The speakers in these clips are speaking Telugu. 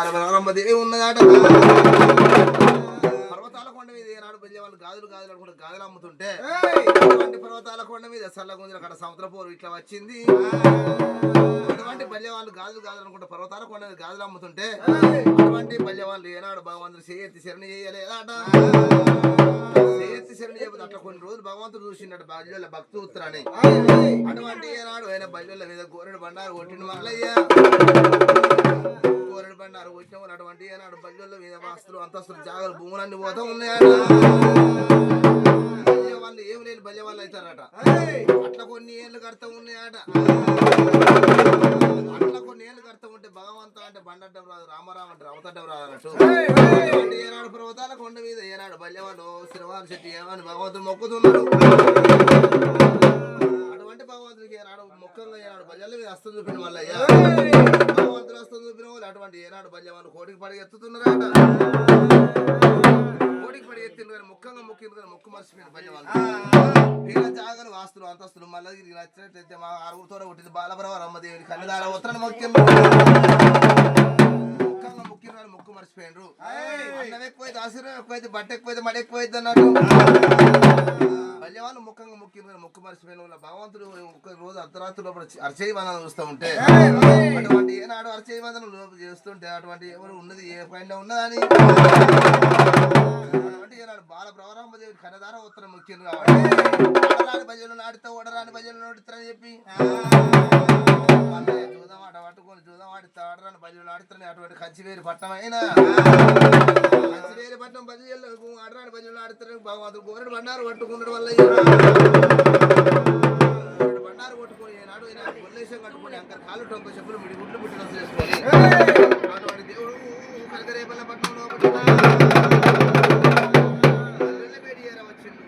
దేవి ఉన్నదాట. పర్వతాల కొండ మీద ఏనాడు వెళ్ళే వాళ్ళు గాజులు గాజులు అనుకుంటే గాజులు అమ్ముతుంటే పర్వతాల కొండ మీద సల్లగుంజల అక్కడ సముద్రపోరు ఇట్లా వచ్చింది. అటువంటి బల్య వాళ్ళు గాజులు గాజులు అనుకుంటే పర్వతాల కొండ మీద గాజులు అమ్ముతుంటే అటువంటి బల్య వాళ్ళు ఏనాడు భగవంతుడు చేతి శరణి చేయలేదాట. శరణి చేయబోతే అట్లా కొన్ని రోజులు భగవంతుడు చూసిండట బల్యుల భక్తి ఉత్తరాన్ని అటువంటి ఏనాడు ఆయన బల్యుల మీద గోరెడు బండారు కొట్టిన మల్లయ్య. బండారు కొట్టిన వాళ్ళు అటువంటి ఏనాడు బల్యుల మీద వాస్తులు అంతస్తులు జాగలు భూములన్నీ పోతా ఉన్నాయట వాళ్ళు ఏం లేని బల్య వాళ్ళు అవుతారట అట్లా కొన్ని ఏళ్ళు కడతా ఉన్నాయట. అట్లా కొన్ని ఏళ్ళు కడతా ఉంటే భగవంత అంటే బండడ్డం రాదు రామారావు అంటే రవతడ్డం రాదు అన్నట్టు. ఏనాడు పర్వతాల కొండ మీద ఏనాడు బల్యవాళ్ళు శ్రీవారి శెట్టి ఏమని భగవంతుడు మొక్కుతున్నారు అటువంటి భగవంతుడికి ఏనాడు ముఖంగా ఏనాడు బల్యాల మీద అస్తం చూపిన అస్తం చూపిన ఏనాడు బల్యవాళ్ళు కోటికి పడి ఎత్తుతున్నారా కోటికి పడి ఎత్తిండు కానీ ముఖంగా మొక్కింది కానీ ముక్కు మర్చిపోయిన బల్యవాళ్ళు వీళ్ళ. జాగాలు వాస్తులు అంతస్తులు మళ్ళీ ఇది నచ్చినట్లయితే మా ఆరుగురితో పుట్టింది బాలప్రవర అమ్మదేవిని కన్నదార ఉత్తరాన్ని ముఖ్యం ముఖంగా మొక్కిన వాళ్ళు ముక్కు మర్చిపోయినరు. అన్నం ఎక్కువైతే ఆశీర్వాదం ఎక్కువైతే బట్ట ఎక్కువైతే మడి ఎక్కువైతే అన్నాడు వాళ్ళు ముఖంగా కానీ ముక్కు మర్చిపోయిన వాళ్ళు భగవంతుడు ఒక రోజు అర్ధరాత్రి లోపల అర్చయ బంధనం చూస్తూ ఉంటే. అటువంటి ఏనాడు అర్చయ బంధనం చేస్తుంటే అటువంటి ఎవరు ఉన్నది ఏ పైన ఉన్నదని ఏనాడు బాల ప్రవరామదేవి కన్నదార ఉత్తరం ముఖ్యం కాబట్టి ఓడరాని భజనలు నాడితే ఓడరాని భజనలు నాడుతారని చెప్పి. చూద్దాం అట పట్టుకొని చూద్దాం ఆడితే ఆడరాని భజనలు ఆడుతారని అటువంటి కంచివేరి పట్టణం అయినా కంచివేరి పట్టణం భజనలకు ఆడరాని భజనలు ఆడుతారని భగవంతుడు గోరెడు బండారు పట్టుకున్నాడు వల్ల గోరెడు బండారు కొట్టుకొని ఏనాడు ఈనాడు కొల్లేశం కట్టుకొని అంకర్ కాలు టొంక చెప్పులు మిడి గుడ్లు పుట్టిన చేసుకొని అటువంటి దేవుడు కనకరేపల్ల పట్టణంలో వచ్చిండు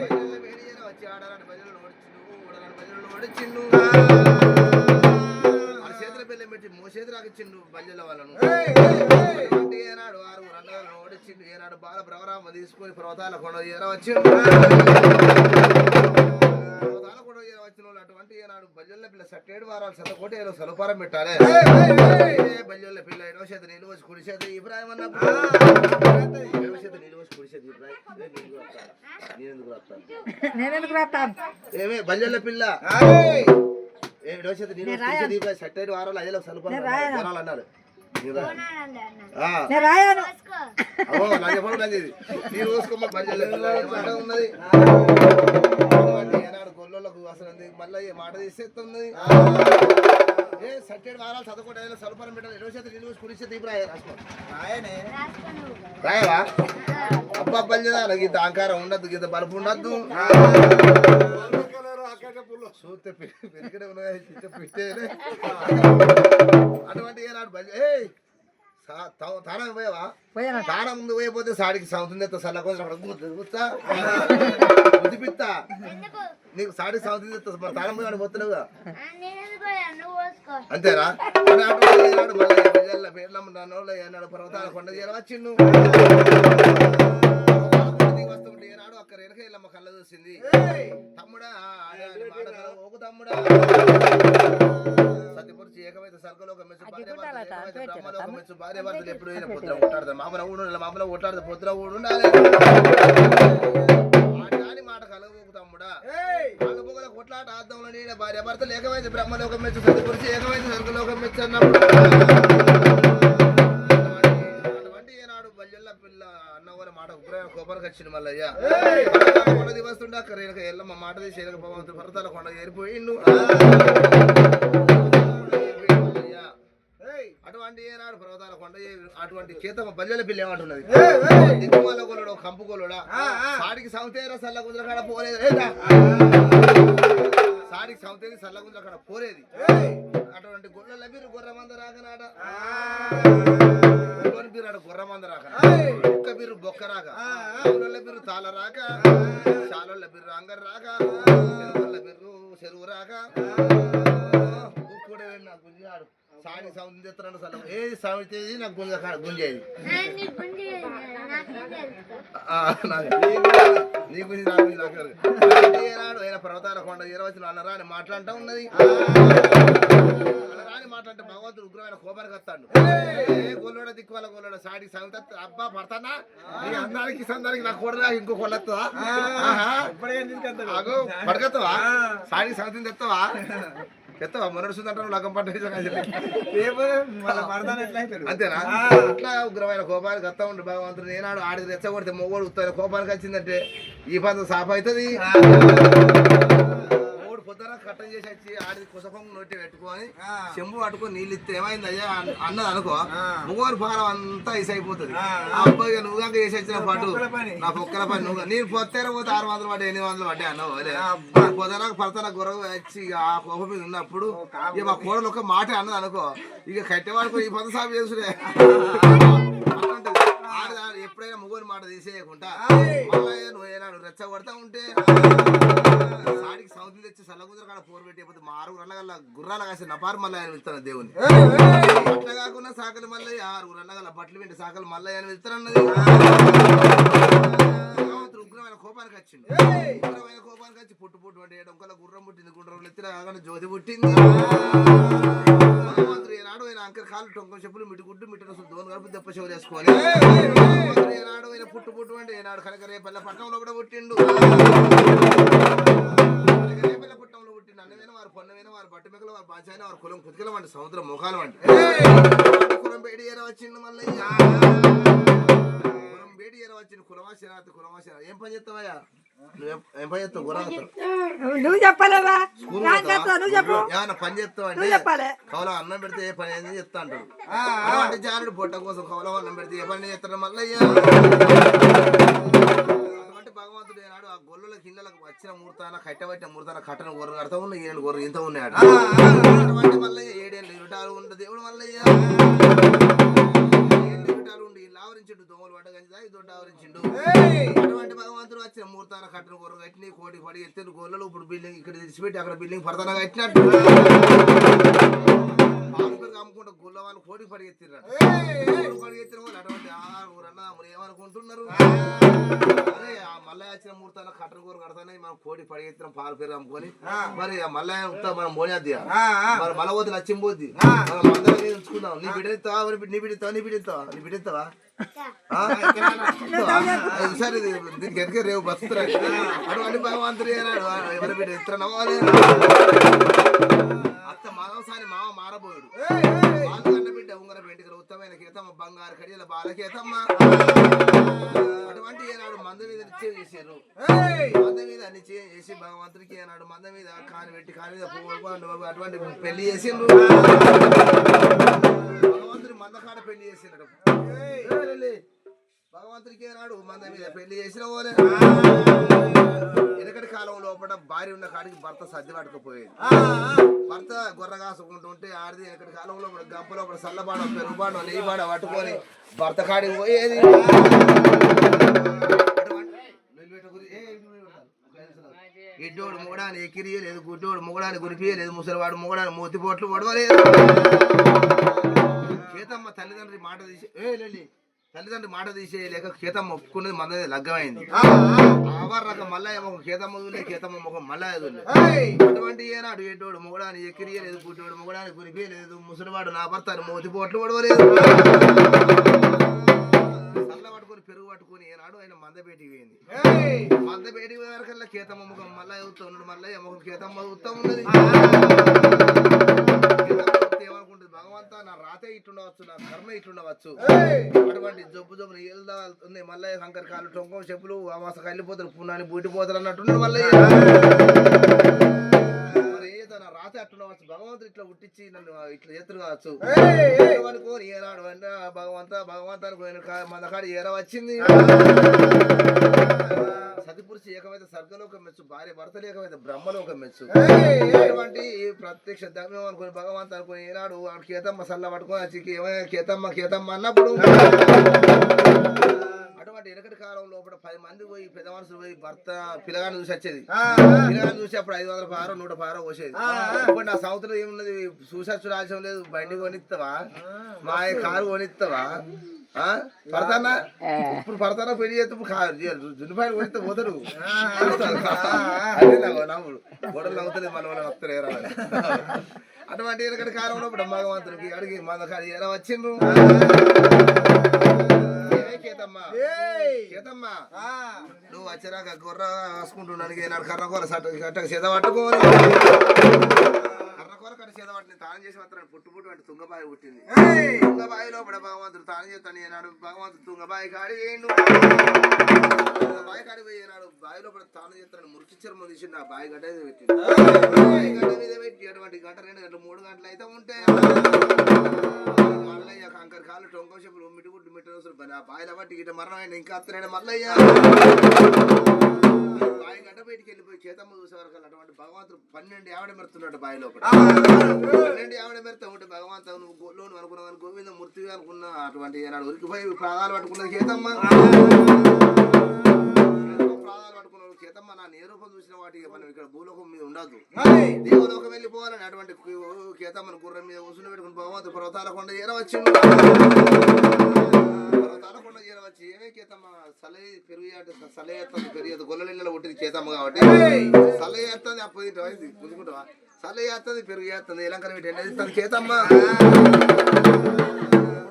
భజనల వేడియేర వచ్చి ఆడరాని భజనలు ఓడిచిండు ఓడరాని భజనలు ఓడిచిండు మన చేతుల పెట్టి మోసేది రాకిచ్చిండు బల్యల వాళ్ళను. ఏనాడు ఆరుగురు అన్నగారు ఓడిచిండు. ఏనాడు బాల ప్రవరామ తీసుకొని పర్వతాల కొండ ఏర వచ్చిండు పర్వతాల కొండ ఏర వచ్చిన వాళ్ళు అటువంటి ఏనాడు బల్యల పిల్ల సట్టేడు వారాలు సతకోటి ఏదో సలుపారం పెట్టాలి. బల్యల పిల్ల ఎడవ చేత నీళ్ళు వచ్చి కుడి చేత ఇబ్రాహిం అన్నప్పుడు? ఎడవ చేత నీళ్ళు వచ్చి కుడి చేత ఇబ్రాహిం. నేనెందుకు రాస్తాను ఏమే బల్యల పిల్ల? వారాలు రాయాను. ఉన్నది? అసలు. మళ్ళీ మాట తీసేస్తున్నది ఏ సట్టేడు వారాలు చదువుకోవడం సలుపారం పెట్టాలి రాసుకో. రాయవా? అబ్బా బల్యదా నాకు ఇంత అహంకారం ఉండద్దు ఇంత బలుపు ఉండద్దు. చూస్తే పిట్టేనే. అటువంటి ఏనాడు తానం పోయావా? పోయాను? తానం ముందు పోయిపోతే సాడికి సౌతుంది సల్ల అక్కడ కూర్చో, నీకు సాడికి సౌతుంది తానం పోయి పోతున్నావుగా? అంతేరా పేర్లమ్మ నాన్నోళ్ళ ఏనాడు పర్వతాల కొండ చేర వచ్చిండు వస్తుంటే ఏనాడు అక్కడ వెనక వెళ్ళమ్మ కళ్ళ చూసింది. తమ్ముడా ఓకు తమ్ముడా. సత్యపురుషి ఏకమైతే సర్గలోక మెచ్చు భార్య బ్రహ్మలోక మెచ్చు భార్య భర్తలు ఎప్పుడు అయినా పొద్దున కొట్టాడతారు మామల ఊడు మామల పొద్దున ఊడు మాట కలగోకు తమ్ముడా. కలగోగల కొట్లాట ఆద్దంలో భార్య భర్తలు ఏకమైతే బ్రహ్మలోకం మెచ్చు సత్యపురుషి ఏకమైతే స్వర్గలోకం మెచ్చు అన్నప్పుడు పిల్ల అన్నవారి మాట ఉగ్రమైన కోపానికి వచ్చింది మల్లయ్య. కొండ దివస్తుండే అక్కడ వెనక ఎల్లమ్మ మాట తీసి వెనక భగవంతుడు పర్వతాల కొండ ఏరిపోయిండు. అటువంటి ఏనాడు పర్వతాల కొండ అటువంటి చేతమ్మ బల్యల పిల్ల ఏమంటున్నది? దిక్కుమాల కొలడు కంపు కొలడా సాడికి సౌతేరా సల్ల గుంజల కాడ పోలేదు? సాడికి సౌతేరి సల్ల గుంజల కాడ పోలేదు. అటువంటి గొర్రెల మీరు గొర్రె మంద రాకనాడ గొర్రె బీరు ఆడ గొర్రె మంద రాక ఒక్క బీరు బొక్క రాక ఊళ్ళ బీరు తాళ రాక చాలళ్ళ బీరు అంగర్ రాక చెరువుల బీరు చెరువు రాక కూడా నాకు గుంజాడు సాడి సౌండ్ తెస్తున్నాడు అసలు ఏది సౌండ్ చేసి నాకు గుంజ గుంజేది. నాకు నీ గురించి నాకు. ఏనాడు ఆయన పర్వతాల కొండ ఈరవచ్చిన అన్నరా అని మాట్లాడుతూ ఉన్నది. అన్నరా అని ఉగ్రమైన మాట అంటే భగవంతుడు ఉగ్రమైన కోపానికి వస్తాడు. గొల్లోడ దిక్కువాల గొల్లోడ సాడికి సమిత అబ్బా పడతానా? ఈ అందానికి సందానికి నా కూడా ఇంకో పడగత్తవా? సాడికి సమితిని తెత్తవా? తెత్తవా? మొన్నటి సుందంటారు లగ్గం పట్ట అంతేనా? అట్లా ఉగ్రమైన కోపానికి వస్తా ఉండు భగవంతుడు. నేనాడు ఆడిది రెచ్చగొడితే మొగోడు కోపానికి వచ్చిందంటే ఈ పంత సాఫ్ అవుతుంది. పొద్దున కట్టం చేసి వచ్చి ఆడిది కుసకం నోటి పెట్టుకొని చెంబు పట్టుకొని నీళ్ళు ఇస్తే ఏమైంది అయ్యా అన్- అన్నది అనుకో. ముగ్గురు భారం అంతా ఇసి అయిపోతుంది ఆ అబ్బాయి నువ్వు కనుక చేసి వచ్చిన పాటు నా పొక్కల పని నువ్వు నేను పొత్తేర పోతే ఆరు వందలు పడ్డా ఎనిమిది వందలు పడ్డా అన్నావు పొద్దున పడతాన గుర్ర వచ్చి ఆ కోపం మీద ఉన్నప్పుడు ఇక మా కూడలు ఒక మాట అన్నది అనుకో. ఇక కట్టెవాడుకో ఈ పద సాగు చేసుడే. ఆడ- ఎప్పుడైనా ముగ్గురు మాట తీసేయకుండా మళ్ళీ నువ్వు ఏనాడు రెచ్చగొడతా ఉంటే సాడికి సౌతి తెచ్చి సల్లగుందర కాడ పోరు పెట్టిపోతే మా ఆరుగురు అన్నగల గుర్రాల కాసి నపారు ఆయన వెళ్తాను దేవుని? అట్లా కాకుండా సాకలు మళ్ళీ ఆరుగురు అన్నగల బట్టలు పెట్టి సాకలు ఆయన వెళ్తారన్నది భగవంతుడు ఉగ్రమైన కోపానికి వచ్చిండు. ఉగ్రమైన కోపానికి వచ్చి పుట్టు పుట్టు అంటే డొంకల గుర్రం పుట్టింది. గుర్రం ఎత్తిన కాకుండా జ్యోతి పుట్టింది. ఏనాడు ఆయన అంకర్ కాళ్ళు టొంకం చెప్పులు మిటి గుడ్డు మిట్టు రసం దోని గడుపు దెప్ప చెవులు భగవంతుడు ఏనాడు ఆయన పుట్టు పుట్టు అంటే ఏనాడు కనుక రేపల్ల పట్టణంలో కూడా పుట్టిండు. కనుక రేపల్ల పట్టణంలో పుట్టిండు అన్నమైన వారు పొన్నమైన వారు బట్ట మెక్కల వారు బాంచాయిన వారు కులం కుతికల వంటి సముద్రం ముఖాలు వంటి. కులం ఏర వచ్చిండు మల్లయ్య కులం బేడి ఏర వచ్చిండు? కులవాసిన కులవాసిన ఏం పని చేస్తావయ్యా ఏం- పని చేస్తావు? నువ్వు చెప్పలేవా పని నువ్వు అంటే కవల అన్నం పెడితే ఏ పని ఏంది చెప్తా అంటాడు. అంటే జానుడు పొట్ట కోసం కవల అన్నం పెడితే ఏ పని చేస్తాడు అటువంటి భగవంతుడు ఏనాడు ఆ గొల్లుల కిందలకు వచ్చిన ముహూర్తాన కట్టబట్టిన ముహూర్తాన కట్టను గొర్రె కడతా ఉన్న ఏడు గొర్రె ఇంత ఉన్నాడు అటువంటి మల్లయ్య ఏడేళ్ళు ఇరుటాలు ఉండ దేవుడు మల్లయ్య ఇరుటాలు ఉండి ఆవరించిండు దోమలు పడ్డ గంజి దొడ్డ ఆవరించిండు అటువంటి భగవంతుడు వచ్చిన మూర్తాన కట్టిన గొర్రె కట్టిని కోటి పడి ఎత్తిన గొర్రెలు ఇప్పుడు బిల్డింగ్ ఇక్కడ తెచ్చిపెట్టి అక్కడ బిల్డింగ్ పడతాన కట్టినట్టు పాలకులు అమ్ముకుంటే గుల్ల వాళ్ళు కోడి పరిగెత్తిర్రు పరిగెత్తిన వాళ్ళు అటువంటి అన్నదమ్ములు ఏమనుకుంటున్నారు? అరే ఆ మల్లయ్య వచ్చిన మూర్తాన కట్టన కూర కడతానే మనం కోడి పరిగెత్తిన పాల పేరు అమ్ముకొని మరి ఆ మల్లయ్య మనం మోనేద్ది మరి మల పోతే నచ్చింపోద్ది మనం అందరం మీద ఉంచుకుందాం. నీ బిడ్డ ఇస్తావా మరి నీ బిడ్డ ఇస్తావా నీ బిడ్డ ఇస్తావా నీ బిడ్డ ఇస్తావా ఆ? ఇస్తావా? అది సరే దీనికి ఎదిగే రేవు బతుకుతున్నాడు. అటువంటి భగవంతుడు ఎవరి బిడ్డ? మామ మారబోయాడు బిడ్డ ఉంగర వెంటికలు ఉత్తమైన కేతమ్మ బంగారు కడియల బాలకేతమ్మ. అటువంటి ఏనాడు మంద మీద నిశ్చయం చేశారు మంద మీద నిశ్చయం చేసి భగవంతుడికి ఏనాడు మంద మీద కాని పెట్టి కాని మీద పువ్వు అటువంటి పెళ్ళి చేసిండ్రు భగవంతుడి మంద కాడ పెళ్ళి చేసినాడు భగవంతుడికి ఏనాడు మంద మీద పెళ్ళి చేసిన పోలే వెనకటి కాలం లోపల భార్య ఉన్న కాడికి భర్త సర్ది పట్టుకుపోయేది. భర్త గొర్ర కాసుకుంటూ ఉంటే ఆడిది వెనకటి కాలంలో కూడా గంపలో కూడా సల్లబాడో పెరుగుబాడో నెయ్యిబాడో పట్టుకొని భర్త కాడికి పోయేది. ఇడ్డోడు మొగడాని ఎక్కిరియలేదు గుడ్డోడు మొగడాని గురిపియలేదు ముసలివాడు మొగడాని మూతిపోట్లు పొడవలేదు. కేతమ్మ తల్లిదండ్రి మాట తీసి ఏ లల్లి తల్లిదండ్రి మాట తీసేయలేక కేతమ్మ ఒప్పుకున్నది మందది లగ్గమైంది. ఆవార రకం మల్లయ్య ముఖం కేతమ్మ వదిలే కేతమ్మ ముఖం మల్లయ్య వదిలే అటువంటి ఏనాడు ఏటోడు మొగడాని ఎక్కిరియలేదు గుడ్డోడు మొగడాని గురిపియలేదు ముసలివాడు నా భర్త అని మూతిపోట్లు పొడవలేదు పట్టుకొని ఏనాడు ఆయన మందపేటికి పోయింది. మందపేటికి వరకల్లా కేతమ్మ ముఖం అవుతా ఉన్నాడు మల్లయ్య ముఖం కేతమ్మ అవుతా ఉన్నది. ఏమనుకుంటుంది? భగవంతా నా రాతే ఇట్లుండవచ్చు నా కర్మ ఇట్లుండవచ్చు. అటువంటి జబ్బు జబ్బులు ఏళ్ళ ఉన్నాయి మల్లయ్య కంకర కాళ్ళు టొంకం చెప్పులు అమాస కళ్ళిపోతారు పున్నాని బూటిపోతారు అన్నట్టున్నాడు ఏదో రాతే అట్లుండవచ్చు భగవంతుడు ఇట్లా పుట్టించి నన్ను ఇట్లా చేతులు కావచ్చు. అనుకోని ఏనాడు అంటే భగవంత కా- మన కాడ ఏర వచ్చింది. సతిపురుషి ఏకమైతే స్వర్గలోకం మెచ్చు భార్య భర్త లేకమైతే బ్రహ్మలోకం మెచ్చు. అటువంటి ప్రత్యక్ష దమ్యం అనుకుని భగవంతు అనుకుని ఏనాడు కేతమ్మ సల్ల పట్టుకొని వచ్చి ఏమైనా కేతమ్మ కేతమ్మ అన్నప్పుడు అటువంటి వెనకటి కాలం లోపల పది మంది పోయి పెద్ద మనుషులు పోయి భర్త పిల్లగాని చూసి వచ్చేది. పిల్లగాని చూసి అప్పుడు ఐదు వందల పారో నూట పారో పోసేది. ఇప్పుడు నా సంవత్సరం ఏమున్నది? చూసచ్చు రాజ్యం లేదు. బండి కొనిస్తావా మా కారు కొనిస్తావా ఆ? పడతానా ఇప్పుడు పడతానా పెళ్ళి చేస్తే జున్నుపాయలు కొనిస్తే పోతారు. అదే నాకు నవ్వుడు. గొడవలు నవ్వుతుంది మన వాళ్ళు వస్తారు అటువంటి వెనకటి కాలంలో ఇప్పుడు భగవంతునికి అడిగి మన కాడి ఎలా వచ్చిండ్రు చిరాక గుర్ర రాసుకుంటున్నాను నాడు కర్రకూర సట్ట కట్టక చేత పట్టుకోని కర్ర కట్ట చేత పట్టిన తాను చేసి మాత్రం పుట్టు పుట్టు అంటే తుంగబాయి పుట్టింది. తుంగబాయిలో లోపల భగవంతుడు తాను చేస్తాను ఏనాడు భగవంతుడు తుంగబాయి కాడి చేయండు. బావి కాడి పోయినాడు బాయి లోపల తాను చేస్తాను మురికి చర్మం తీసి నా బాయి గడ్డ మీద పెట్టి బాయి గడ్డ మీద పెట్టి అటువంటి గంట రెండు గంటలు మూడు గంటలు అయితే ఉంటాయి కాళ్ళు కంకర కాలు టొంకం చెప్పులు మిట్టు గుడ్డు ఆ బావిలో బట్టి గిట్ట మరణం అయిన ఇంకా అత్తనైనా మల్లయ్య బాయి గడ్డ బయటికి వెళ్ళిపోయి చేతమ్మ చూసేవారు వరకు అటువంటి భగవంతుడు పన్నెండు ఆవిడ మెరుతున్నాడు బాయి లోపల పన్నెండు ఆవిడ మెరుతా ఉంటే భగవంతుడు నువ్వు గోలోను అనుకున్నావు గోవింద మూర్తిగా అనుకున్నా అటువంటి నాడు ఉరికిపోయి ప్రాణాలు పట్టుకున్నది చేతమ్మ ప్రాణాలు పట్టుకున్నాడు చేతమ్మ నా నేరూపం చూసిన వాటికి మనం ఇక్కడ భూలోకం మీద ఉండదు దేవలోకం వెళ్ళిపోవాలని అటువంటి కేతమ్మను గుర్రం మీద ఉసులు పెట్టుకుని భగవంతుడు పర్వతాల కొండ చేరవచ్చిండు పర్వతాల కొండ చేరవచ్చి ఏమే కేతమ్మ? సలే పెరుగు ఆట సలే ఎత్తుంది పెరిగదు గొల్లలిళ్ళలో పుట్టింది కేతమ్మ కాబట్టి. సలే ఎత్తుంది అప్పుడు ఇటు వైపు పుంజుకుంటావా సలే ఎత్తుంది పెరుగు ఎత్తుంది ఎలంకర పెట్టి ఎండ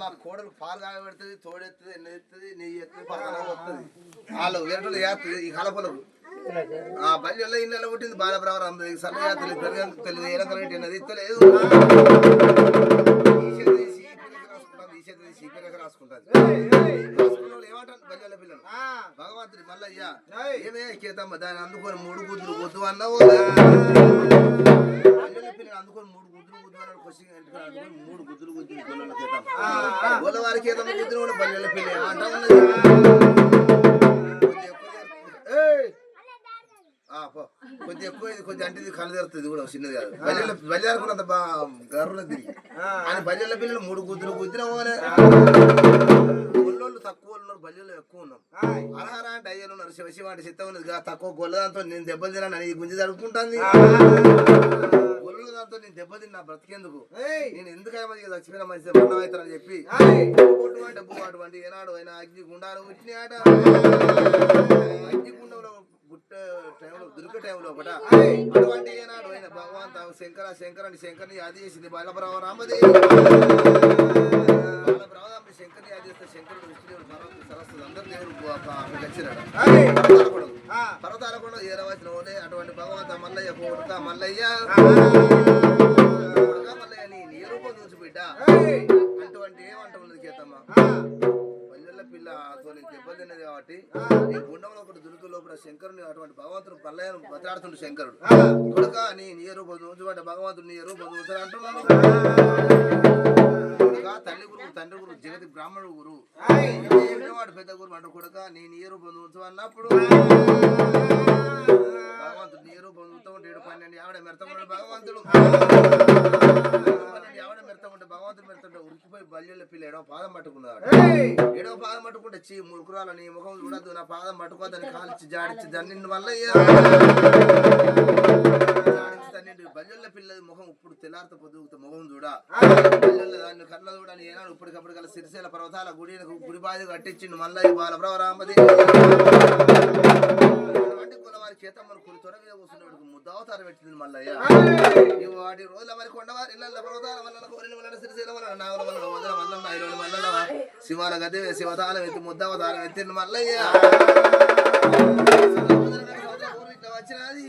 మా కోడలు పాలు కాగబెడుతుంది తోడెత్తుంది ఎన్న ఎత్తుంది నెయ్యి ఎత్తుంది పక్కన వస్తుంది. వాళ్ళు వేరే చేస్తుంది ఈ కలపలకు ఆ బల్లి ఇళ్ళలో పుట్టింది బాలబ్రవర్ అందరికి సన్న యాత్రలు తెలియదు ఏదో తెలియదు. ఎన్నది ఇస్తలేదు రాసుకున్న వాళ్ళు ఏమంటారు? బల్లి పిల్లలు. భగవంతుడి మల్లయ్య. ఏమే కేతమ్మ దాన్ని అందుకొని మూడు గుద్దులు గుద్దు అన్నావు అందుకొని మూడు గుద్దులు గుద్దు ఇంటికి అందుకొని మూడు గుద్దులు గుద్దు గొల్లల కేతమ్మ. గుద్దులు కూడా బల్లెల పిల్ల ఏమంటా ఉన్నది? కొద్ది ఎక్కువ ఇది కొంచెం అంటే ఇది కళ్ళు తెరుతుంది కూడా చిన్నది కాదు. బల్లెల బల్లెలుకున్నంత బా గర్రున తిరిగి. అని బల్లెల పిల్లలు మూడు గుద్దిన పోలే గొల్లోళ్ళు తక్కువ ఉన్నారు బల్లెలు ఎక్కువ ఉన్నాం. అరహర అంటే అయ్యలు ఉన్నారు శివ శివ అంటే చిత్తం ఉన్నది గా తక్కువ గొల్ల దాంతో నేను దెబ్బలు తిన్నాను ఈ గుంజి జరుపుకుంటాను గొల్ల దాంతో నేను దెబ్బ తిన్నా బ్రతికేందుకు? నేను ఎందుకైనా మంచిగా చచ్చిపోయిన మంచి మరణం అవుతానని చెప్పి. కొట్టు అంటే బువ్వ అటువంటి ఏనాడు ఆయన అగ్ని గుండాలు పుట్టినాట అగ్ని గుండంలో పుట్టే టైంలో దొరికే టైంలో ఒకట. అటువంటి ఏనాడు ఆయన భగవంత శంకర శంకర అని శంకర్ని యాది చేసింది బాలబ్రహ్మ రామదేవి. బాలబ్రహ్మ శంకర్ని యాది చేస్తే శంకరుడు విష్ణుదేవుడు పార్వతి సరస్వతి అందరు దేవుడు వచ్చినాడు పర్వతాల కూడా ఏరవచ్చిన ఓనే అటువంటి భగవంత మల్లయ్య కొడుక మల్లయ్య? మల్లయ్య నీ రూపం చూసి బిడ్డ అటువంటి ఏమంట నేను దెబ్బలు తిన్నది కాబట్టి నీ గుండంలో ఒకటి దురుకు లోపల శంకరుని అటువంటి భగవంతుడు పల్లయ్యను బతాడుతుండు శంకరుడు. కొడుక నీ నీ రూపం చూసి భగవంతుడు నీ రూపం చూసాడు అంటున్నాను తల్లి గురువు తండ్రి గురువు జగతి బ్రాహ్మణుడు గురువు. వాడు పెద్ద గురువు అంటారు కొడుక నీ నీ రూపం చూసు అన్నప్పుడు? భగవంతుడు నీ రూపం చూస్తూ ఉంటే ఏడు పన్నెండు ఆవిడ మెడతాడు భగవంతుడు. పన్నెండు ఆవిడ మెడతా ఉంటే భగవంతుడు మెడతాడు ఉరికిపోయి బల్యంలో పిల్ల ఏడో పాదం పట్టుకున్నాడు ఏడో పాదం పట్టుకుంటే చీ ముడుకురాలు నీ ముఖం చూడద్దు నా పాదం పట్టుకోదని కాల్చి జాడించి దాన్ని వల్ల బల్యంలో పిల్లది ముఖం ఇప్పుడు తెల్లారితో పొద్దుగుతా ముఖం చూడా. బల్యంలో దాన్ని కళ్ళ చూడని ఏనాడు ఇప్పటికప్పుడు కల సిరిసేల పర్వతాల గుడి గుడి బాధ కట్టించిండు మల్లయ్య బాలప్రభ రామదేవి కులవారి చేతమ్మను కుడి తొడ మీద కూర్చున్నాడు ముద్దావతారం పెట్టింది మల్లయ్య. ఈ వాటి రోజుల మరి కొండవారి ఇళ్ళ పర్వతాల వల్ల కోరిన వల్ల సిరిసేల వల్ల నాగుల వల్ల వదల వల్ల ఐరోని వల్ల శివాల గది శివతాలం ఎత్తి ముద్దావతారం ఎత్తిండు మల్లయ్య. ఇట్లా వచ్చినది